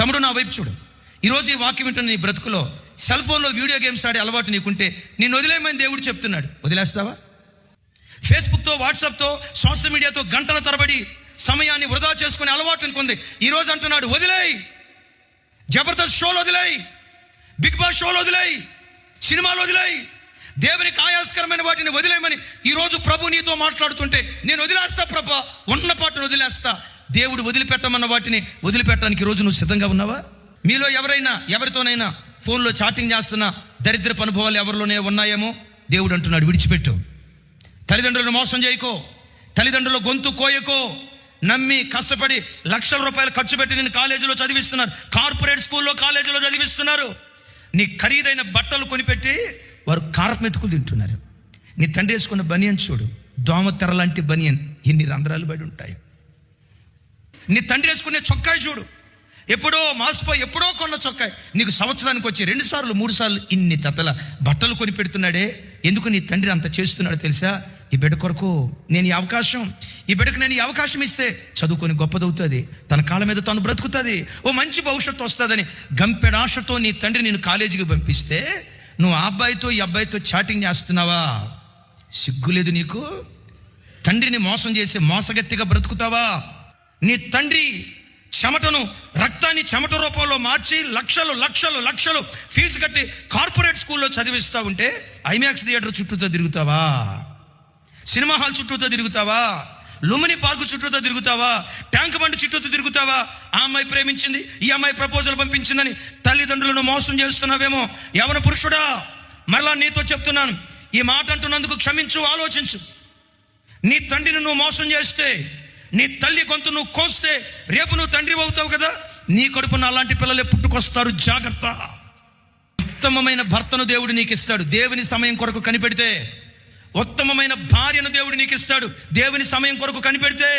తమ్ముడు నా వైపు చూడు. ఈరోజు ఈ వాక్యం ఏంటంటే నీ బ్రతుకులో సెల్ ఫోన్లో వీడియో గేమ్స్ ఆడే అలవాటు నీకుంటే నేను వదిలేయమని దేవుడు చెప్తున్నాడు. వదిలేస్తావా? ఫేస్బుక్తో వాట్సాప్తో సోషల్ మీడియాతో గంటల తరబడి సమయాన్ని వృధా చేసుకునే అలవాటు అనుకుంది ఈరోజు అంటున్నాడు వదిలేయి. జబర్దస్త్ షోలు వదిలేయి. బిగ్ బాస్ షోలు వదిలేయి. సినిమాలు వదిలేయి. దేవునికి ఆయాస్కరమైన వాటిని వదిలేయమని ఈరోజు ప్రభు నీతో మాట్లాడుతుంటే నేను వదిలేస్తా ప్రభు. ఉన్న పాటను వదిలేస్తా. దేవుడు వదిలిపెట్టమన్న వాటిని వదిలిపెట్టడానికి రోజు నువ్వు సిద్ధంగా ఉన్నావా? మీలో ఎవరైనా ఎవరితోనైనా ఫోన్లో చాటింగ్ చేస్తున్న దరిద్రపు అనుభవాలు ఎవరిలోనే ఉన్నాయేమో? దేవుడు అంటున్నాడు విడిచిపెట్టు. తల్లిదండ్రులను మోసం చేయకో. తల్లిదండ్రుల గొంతు కోయకో. నమ్మి కష్టపడి లక్షల రూపాయలు ఖర్చు పెట్టి నేను కాలేజీలో చదివిస్తున్నారు. కార్పొరేట్ స్కూల్లో కాలేజీలో చదివిస్తున్నారు. నీ ఖరీదైన బట్టలు కొనిపెట్టి వారు కార్మెతుకులు తింటున్నారు. నీ తండ్రి వేసుకున్న బనియన్ చూడు. దోమ తెర లాంటి బనియన్. ఎన్ని రంధ్రాలు బడి ఉంటాయి. నీ తండ్రి వేసుకునే చొక్కాయి చూడు. ఎప్పుడో మాసిపోయి ఎప్పుడో కొన్న చొక్కాయి. నీకు సంవత్సరానికి వచ్చి రెండు సార్లు మూడు సార్లు ఇన్ని జతల బట్టలు కొని పెడుతున్నాడే. ఎందుకు నీ తండ్రి అంత చేస్తున్నాడో తెలుసా? ఈ బిడ్డ కొరకు నేను ఈ అవకాశం ఈ బిడ్డకు నేను ఈ అవకాశం ఇస్తే చదువుకొని గొప్పదవుతుంది. తన కాళ్ళ మీద తను బ్రతుకుతుంది. ఓ మంచి భవిష్యత్తు వస్తుందని గంపెడాశతో నీ తండ్రి నేను కాలేజీకి పంపిస్తే నువ్వు ఆ అబ్బాయితో ఈ అబ్బాయితో చాటింగ్ చేస్తున్నావా? సిగ్గులేదు నీకు? తండ్రిని మోసం చేసి మోసగత్తిగా బ్రతుకుతావా? నీ తండ్రి చెమటను రక్తాన్ని చెమట రూపంలో మార్చి లక్షలు లక్షలు లక్షలు ఫీజు కట్టి కార్పొరేట్ స్కూల్లో చదివిస్తా ఉంటే ఐమాక్స్ థియేటర్ చుట్టూతో తిరుగుతావా? సినిమా హాల్ చుట్టూతో తిరుగుతావా? లుమిని పార్కు చుట్టూతో తిరుగుతావా? ట్యాంక్ బండి చుట్టూతో తిరుగుతావా? ఆ అమ్మాయి ప్రేమించింది ఈ అమ్మాయి ప్రపోజల్ పంపించిందని తల్లిదండ్రులను మోసం చేస్తున్నావేమో? యవన పురుషుడా మరలా నీతో చెప్తున్నాను ఈ మాట అంటున్నందుకు క్షమించు ఆలోచించు. నీ తండ్రిని నువ్వు మోసం చేస్తే నీ తల్లి గొంతు నువ్వు కోస్తే రేపు నువ్వు తండ్రి అవుతావు కదా? నీ కడుపున అలాంటి పిల్లలే పుట్టుకొస్తారు జాగ్రత్త. ఉత్తమమైన భర్తను దేవుడు నీకు ఇస్తాడు దేవుని సమయం కొరకు కనిపెడితే ఉత్తమమైన భార్యను దేవుడు నీకు ఇస్తాడు దేవుని సమయం కొరకు కనిపెడితే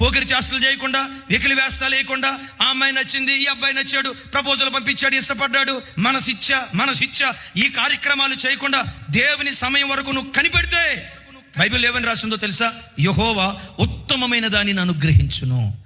పోకిరి చేష్టలు చేయకుండా వెకిలి వేస్తాలు వేయకుండా ఆ అమ్మాయి నచ్చింది ఈ అబ్బాయి నచ్చాడు ప్రపోజల్ పంపించాడు ఇష్టపడ్డాడు మనసిచ్చ మనసిచ్చ ఈ కార్యక్రమాలు చేయకుండా దేవుని సమయం వరకు నువ్వు కనిపెడితే బైబిల్ ఏమని రాసిందో తెలుసా? యహోవా ఉత్తమమైన దానిని అనుగ్రహించును.